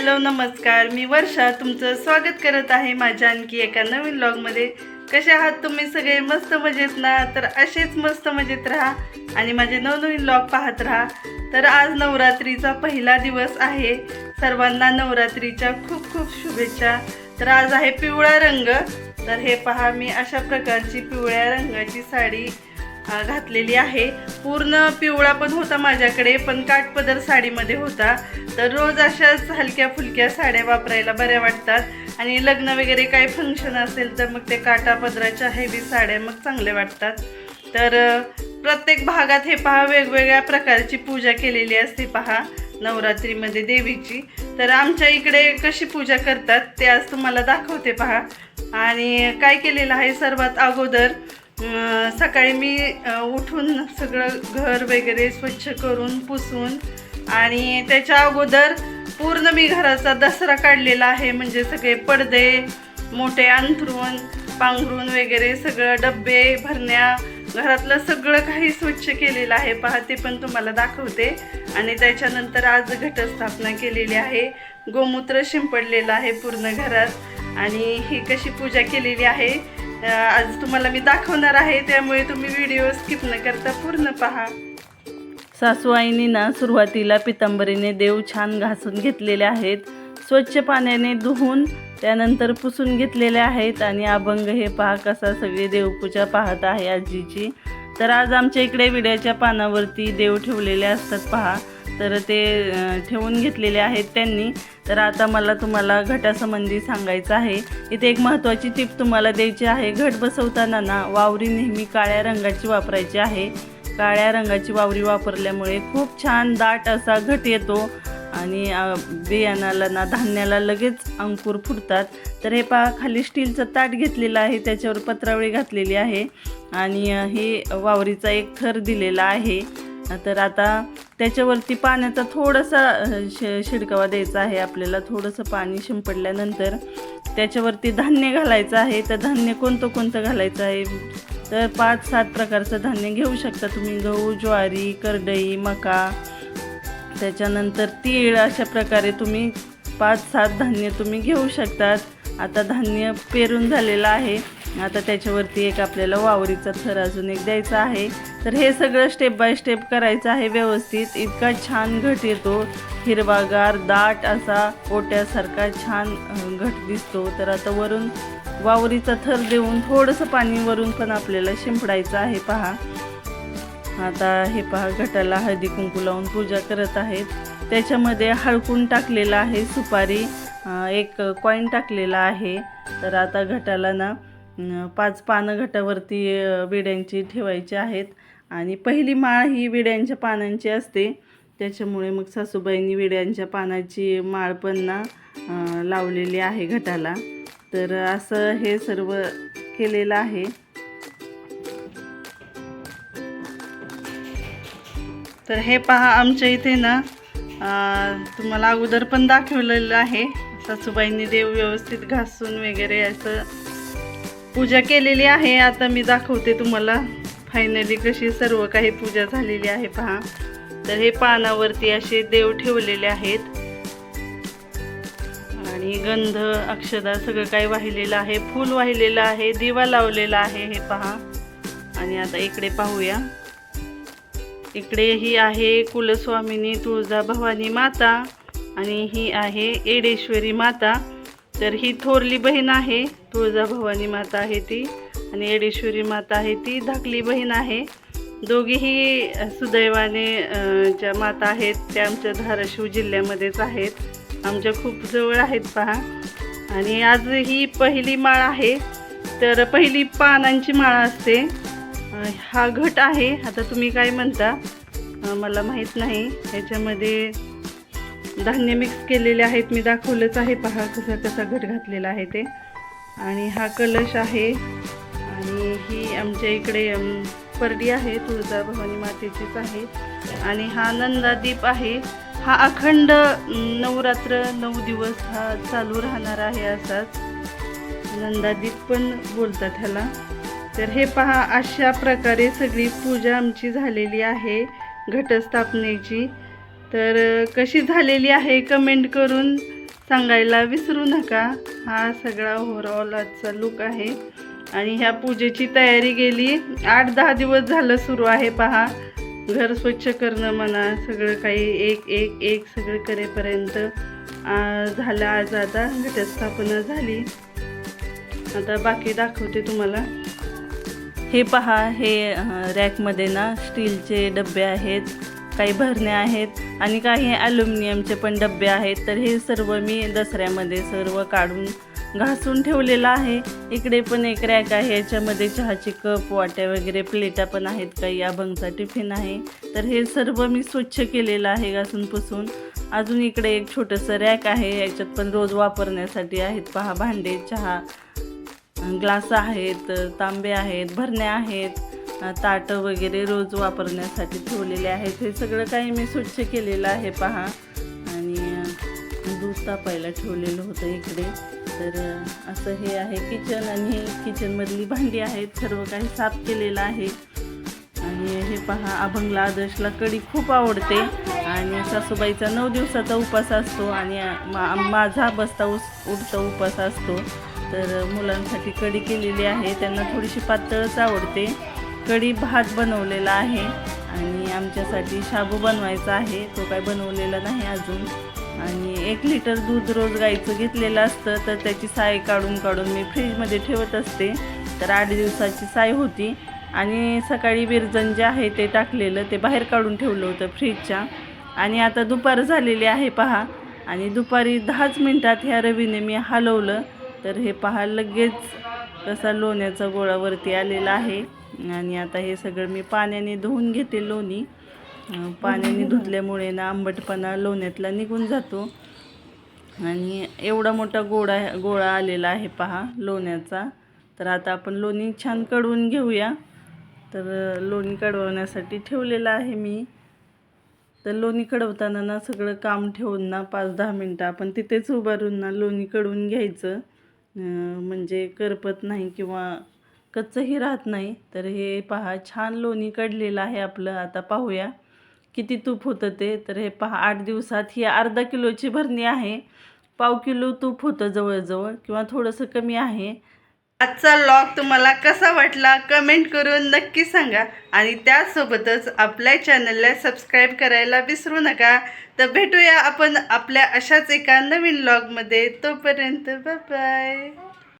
Hello नमस्कार. मी वर्षा तुमचं स्वागत करत आहे माझ्या आणखी एका नवीन ब्लॉगमध्ये कसे आहात तुम्ही सगळे? मस्त मजेत ना? तर असेच मस्त मजेत राहा आणि माझे नवनवीन ब्लॉग पाहत राहा. तर आज नवरात्रीचा पहिला दिवस आहे. सर्वांना नवरात्रीच्या खूप खूप शुभेच्छा. तर आज आहे पिवळा रंग. तर हे पहा मी अशा प्रकारची पिवळ्या रंगाची साडी घातलेली आहे. पूर्ण पिवळा पण होता माझ्याकडे पण काठपदर साडीमध्ये होता. तर रोज अशाच हलक्या फुलक्या साड्या वापरायला बऱ्या वाटतात. आणि लग्न वगैरे काही फंक्शन असेल तर मग ते काटापदराच्या हेवी साड्या मग चांगल्या वाटतात. तर प्रत्येक भागात हे पहा वेगवेगळ्या प्रकारची पूजा केलेली असते पहा नवरात्रीमध्ये देवीची. तर आमच्या इकडे कशी पूजा करतात ते आज तुम्हाला दाखवते पहा. आणि काय केलेलं आहे सर्वात अगोदर सकाळी मी उठून सगळं घर वगैरे स्वच्छ करून पुसून आणि त्याच्या अगोदर पूर्ण मी घराचा दसरा काढलेला आहे. म्हणजे सगळे पडदे मोठे अंथरून पांघरून वगैरे सगळं डब्बे भरण्या घरातलं सगळं काही स्वच्छ केलेलं आहे. पहा ते पण तुम्हाला दाखवते. आणि त्याच्यानंतर आज घटस्थापना केलेली आहे. गोमूत्र शिंपडलेलं आहे पूर्ण घरात. आणि ही कशी पूजा केलेली आहे आज तुम्हाला मी दाखवणार आहे त्यामुळे तुम्ही व्हिडिओ स्किप न करता पूर्ण पहा. सासूआईने ना सुरुवातीला पितांबरीने देव छान घासून घेतलेले आहेत. स्वच्छ पाण्याने धुवून त्यानंतर पुसून घेतलेले आहेत आणि अभंग हे पहा कसा सगळी देवपूजा पाहत आहे आजीची. तर आज आमच्या इकडे विड्याच्या पानावरती देव ठेवलेले असतात पहा. तर ते ठेवून घेतलेले आहेत त्यांनी. तर आता मला तुम्हाला घटासंबंधी सांगायचं आहे. इथे एक महत्त्वाची टिप तुम्हाला द्यायची आहे. घट बसवताना ना वावरी नेहमी काळ्या रंगाची वापरायची आहे. काळ्या रंगाची वावरी वापरल्यामुळे खूप छान दाट असा घट येतो आणि बियाणाला ना धान्याला लगेच अंकुर फुटतात. तर हे पहा खाली स्टीलचं ताट घेतलेलं आहे. त्याच्यावर पत्रावळी घातलेली आहे आणि हे वावरीचा एक थर दिलेला आहे. तर आता त्याच्यावरती पाण्याचा थोडासा अ, श शिडकावा द्यायचा आहे आपल्याला. थोडंसं पाणी शिंपडल्यानंतर त्याच्यावरती धान्य घालायचं आहे. तर धान्य कोणतं कोणतं घालायचं आहे? तर पाच सात प्रकारचं धान्य घेऊ शकता तुम्ही. गहू ज्वारी करडई मका. त्याच्यानंतर तीळ अशा प्रकारे तुम्ही पाच सात धान्य तुम्ही घेऊ शकतात. आता धान्य पेरून झालेलं आहे. आता त्याच्यावरती एक आपल्याला वावरीचा थर अजून एक द्यायचा आहे. तर हे सगळं स्टेप बाय स्टेप करायचं आहे व्यवस्थित. इतका छान घट येतो. हिरवागार दाट असा ओट्यासारखा छान घट दिसतो. तर आता वरून वावरीचा थर देऊन थोडंसं पाणी वरून पण आपल्याला शिंपडायचं आहे. पहा. आता हे पहा घटाला हळदी कुंकू लावून पूजा करत आहेत. त्याच्यामध्ये हळकून टाकलेलं आहे सुपारी. एक कॉईन टाकलेला आहे. तर आता घटाला ना पाच पानं घटावरती विड्यांची ठेवायची आहेत. आणि पहिली माळ ही विड्यांच्या पानांची असते. त्याच्यामुळे मग सासूबाईंनी विड्यांच्या पानाची माळ पण ना लावलेली आहे घटाला. तर असं हे सर्व केलेलं आहे. तर हे पहा आमच्या इथे ना तुम्हाला अगोदर पण दाखवलेलं आहे. सासूबाईंनी देव व्यवस्थित घासून वगैरे असं पूजा केलेली आहे. आता मी दाखवते तुम्हाला. फायनली कशी सर्व काही पूजा झालेली आहे पहा. तर हे पानावरती असे देव ठेवलेले आहेत. आणि गंध अक्षदा सगळं काही वाहिलेलं आहे. फूल वाहिलेलं आहे. दिवा लावलेला आहे हे पहा. आणि आता इकडे पाहूया. इकडे ही आहे कुलस्वामिनी तुळजा भवानी माता. आणि ही आहे एडेश्वरी माता. तर ही थोरली बहीण आहे तुळजाभवानी माता आहे ती आणि येडेश्वरी माता आहे ती धाकली बहीण आहे. दोघीही सुदैवाने ज्या माता आहेत त्या आमच्या धाराशिव जिल्ह्यामध्येच आहेत. आमच्या खूप जवळ आहेत पहा. आणि आज ही पहिली माळ आहे. तर पहिली पानांची माळ असते. हा घट आहे. आता तुम्ही काय म्हणता? मला माहीत नाही. ह्याच्यामध्ये धान्य मिक्स केलेले आहेत मी दाखवलंच आहे. पहा कसा कसा घट घातलेला आहे ते. आणि हा कलश आहे. आणि ही आमच्या इकडे परडी आहे तुळजाभवानी मातेचीच आहे. आणि हा नंदादीप आहे. हा अखंड नवरात्र नऊ दिवस हा चालू राहणार आहे असाच. नंदादीप पण बोलतात ह्याला. तर हे पहा अशा प्रकारे सगळी पूजा आमची झालेली आहे घटस्थापनेची. तर कशी झालेली आहे कमेंट करून सांगायला विसरू नका. हा सगळा ओव्हरऑल आजचा लुक आहे. आणि ह्या पूजेची तयारी गेली. आठ दहा दिवस झालं सुरू आहे पहा. घर स्वच्छ करणं म्हणा सगळं काही एक एक एक सगळं करेपर्यंत झालं आज आता. घटस्थापना झाली. आता बाकी दाखवते तुम्हाला. हे पहा हे रॅकमध्ये ना स्टीलचे डबे आहेत. काही भरण्या आहेत. आणि काही ॲल्युमिनियमचे पण डबे आहेत. तर हे सर्व मी दसऱ्यामध्ये सर्व काढून घासून ठेवलेलं आहे. इकडे पण एक रॅक आहे. याच्यामध्ये चहाचे कप वाट्या वगैरे प्लेटा पण आहेत. काही अभंगचा टिफिन आहे. तर हे सर्व मी स्वच्छ केलेलं आहे घासून पुसून. अजून इकडे एक छोटंसं रॅक आहे. याच्यात पण रोज वापरण्यासाठी आहेत. पहा भांडे चहा ग्लास आहेत तांबे आहेत भरण्या आहेत. ताटं वगैरे रोज वापरण्यासाठी ठेवलेले आहेत. हे सगळं काही मी स्वच्छ केलेलं आहे पहा. आणि दूध तापायला ठेवलेलं होतं इकडे. तर असं हे आहे किचन आणि किचनमधली भांडी आहेत. सर्व काही साफ केलेलं आहे. आणि हे पहा अभंगला आदर्शला कढी खूप आवडते. आणि सासूबाईचा नऊ दिवसाचा उपास असतो आणि मा माझा बसता उस उठता उपास असतो. तर मुलांसाठी कढी केलेली आहे. त्यांना थोडीशी पातळच आवडते. कढी भात बनवलेला आहे आणि आमच्यासाठी शाबू बनवायचा आहे. तो काय बनवलेला नाही अजून. आणि एक लिटर दूध रोज गाईचं घेतलेलं असतं तर त्याची साय काढून काढून मी फ्रीजमध्ये ठेवत असते. तर आठ दिवसाची साय होती. आणि सकाळी विरजन जे आहे ते टाकलेलं ते बाहेर काढून ठेवलं होतं फ्रीजच्या. आणि आता दुपार झालेली आहे पहा. आणि दुपारी दहाच मिनटात ह्या रवीने मी हलवलं. तर हे पहा लगेच कसा लोण्याचा गोळावरती आलेला आहे. आणि आता हे सगळं मी पाण्याने धुवून घेते लोणी. पाण्याने धुतल्यामुळे ना आंबटपणा लोण्यातला निघून जातो. आणि एवढा मोठा गोळा गोळा आलेला आहे पहा लोण्याचा. तर आता आपण लोणी छान कढवून घेऊया. तर लोणी कढवण्यासाठी ठेवलेलं आहे मी. तर लोणी कढवताना ना सगळं काम ठेवून ना पाच दहा मिनटं आपण तिथेच उभारून ना लोणी कढवून घ्यायचं. म्हणजे करपत नाही किंवा कच्चंही राहत नाही. तर हे पहा छान लोणी कडलेलं आहे आपलं. आता पाहूया किती तूप होतं ते. तर हे पहा आठ दिवसात ही अर्धा किलोची भरणी आहे. पाव किलो तूप होतं जवळजवळ किंवा थोडंसं कमी आहे. आजचा लॉग तुम्हाला कसा वाटला कमेंट करून नक्की सांगा. आणि त्यासोबतच आपल्या चॅनलला सबस्क्राईब करायला विसरू नका. तर भेटूया आपण आपल्या अशाच एका नवीन लॉगमध्ये तोपर्यंत बाय